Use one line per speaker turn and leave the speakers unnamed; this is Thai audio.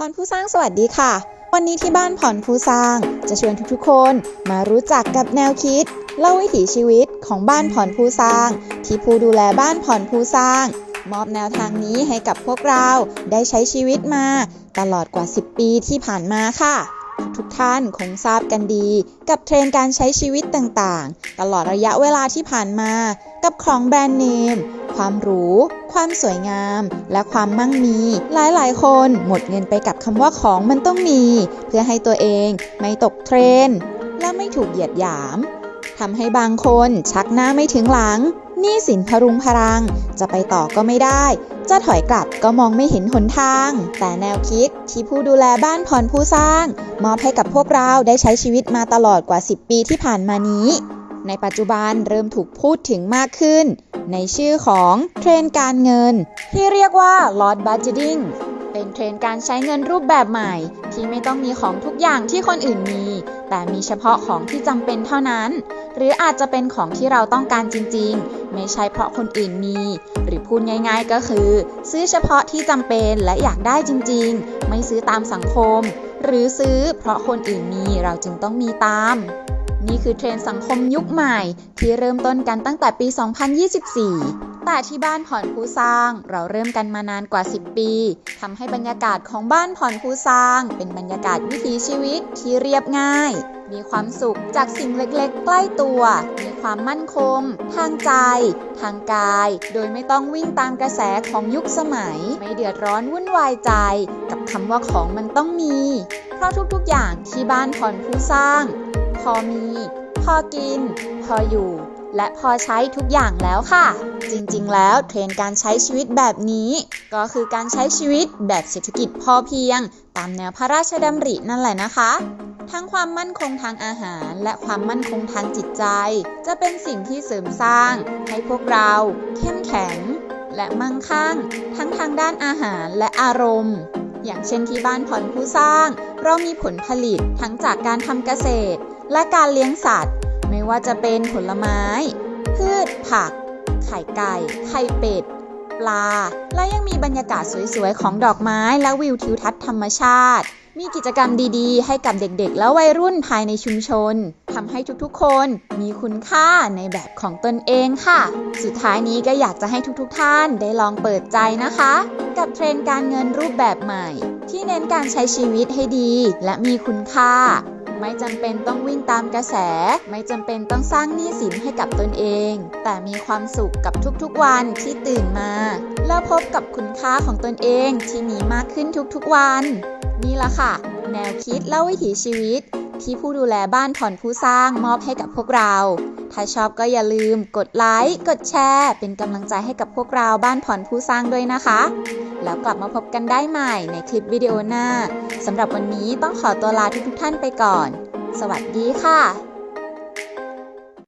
พรผู้สร้างสวัสดีค่ะ วันนี้ที่บ้านพรผู้สร้าง จะชวนทุกๆคนมารู้จักกับแนวคิด เล่าวิถีชีวิตของบ้านพรผู้สร้าง ที่ผู้ดูแลบ้านพรผู้สร้าง มอบแนวทางนี้ให้กับพวกเราได้ใช้ชีวิตมา ตลอดกว่า 10 ปีที่ผ่านมาค่ะ ทุกท่านคงทราบกันดี กับเทรนการใช้ชีวิตต่างๆ ตลอดระยะเวลาที่ผ่านมา กับของแบรนด์เนม ความหรูความสวยงาม และความมั่งมี หลายๆ คนหมดเงินไปกับคำว่าของมันต้องมี เพื่อให้ตัวเองไม่ตกเทรนและไม่ถูกเหยียดหยามทำให้บางคนชักหน้าไม่ถึงหลังหนี้สินพรุงพรัง จะไปต่อก็ไม่ได้ จะถอยกลับก็มองไม่เห็นหนทาง แต่แนวคิดที่ผู้ดูแลบ้านพรผู้สร้าง มอบให้กับพวกเราได้ใช้ชีวิตมาตลอดกว่า 10 ปีที่ผ่านมานี้ ในปัจจุบันเริ่มถูกพูดถึงมากขึ้น ในชื่อของเทรนด์การเงิน ที่เรียกว่า Lot Budgeting เป็นเทรนด์การใช้เงินรูปแบบใหม่ ที่ไม่ต้องมีของทุกอย่างที่คนอื่นมี แต่มีเฉพาะของที่จำเป็นเท่านั้น หรืออาจจะเป็นของที่เราต้องการจริง ๆ ไม่ใช่เพราะคนอื่นมี หรือพูดง่าย ๆ ก็คือ ซื้อเฉพาะที่จำเป็นและอยากได้จริง ๆ ไม่ซื้อตามสังคม หรือซื้อเพราะคนอื่นมีเราจึงต้องมีตาม นี่คือเทรนด์สังคมยุคใหม่ ที่เริ่มต้นกันตั้งแต่ปี 2024 แต่ที่บ้านผ่อนผู้สร้าง เราเริ่มกันมานานกว่า 10 ปีทำให้บรรยากาศของบ้านผ่อนผู้สร้าง เป็นบรรยากาศวิถีชีวิตที่เรียบง่าย มีความสุขจากสิ่งเล็กๆ ใกล้ตัว มีความมั่นคง ทางใจ ทางกาย โดยไม่ต้องวิ่งตามกระแสของยุคสมัย ไม่เดือดร้อนวุ่นวายใจ กับคำว่าของมันต้องมี เพราะทุกๆอย่างที่บ้านผ่อนผู้สร้าง พอมี พอกิน พออยู่ และพอใช้ทุกอย่างแล้วค่ะ จริงๆ แล้วเทรนการใช้ชีวิตแบบนี้ ก็คือการใช้ชีวิตแบบเศรษฐกิจพอเพียง ตามแนวพระราชดำรินั่นแหละนะคะทั้งความมั่นคงทางอาหารและความมั่นคงทางจิตใจ จะเป็นสิ่งที่เสริมสร้าง ให้พวกเราเข้มแข็ง และมั่งคั่ง ทั้งทางด้านอาหารและอารมณ์ อย่างเช่นที่บ้านผ่อนผู้สร้าง เรามีผลผลิตทั้งจากการทำเกษตร และการเลี้ยงสัตว์ ไม่ว่าจะเป็นผลไม้ พืชผัก ไข่ไก่ ไข่เป็ด ปลา และยังมีบรรยากาศสวยๆ ของดอกไม้และวิวทิวทัศน์ธรรมชาติ มีกิจกรรมดีๆ ให้กับเด็กๆ และวัยรุ่นภายในชุมชนทำให้ทุกๆ คนมีคุณค่าในแบบของตนเองค่ะ สุดท้ายนี้ก็อยากจะให้ทุกๆ ท่านได้ลองเปิดใจนะคะ กับเทรนด์การเงินรูปแบบใหม่ ที่เน้นการใช้ชีวิตให้ดี และมีคุณค่า ไม่จำเป็นต้องวิ่งตามกระแส ไม่จำเป็นต้องสร้างหนี้สินให้กับตนเอง แต่มีความสุขกับทุกๆวันที่ตื่นมา แล้วพบกับคุณค่าของตนเองที่มีมากขึ้นทุกๆวัน นี่ละค่ะ แนวคิดและวิถีชีวิต ที่ผู้ดูแลบ้านผ่อนผู้สร้างมอบให้กับพวกเรา ถ้าชอบก็อย่าลืมกดไลค์ กดแชร์ เป็นกำลังใจให้กับพวกเราบ้านผ่อนผู้สร้างด้วยนะคะ แล้วกลับมาพบกันได้ใหม่ในคลิปวิดีโอหน้าสำหรับวันนี้ต้องขอตัวลาทุกๆท่านไปก่อน สวัสดีค่ะ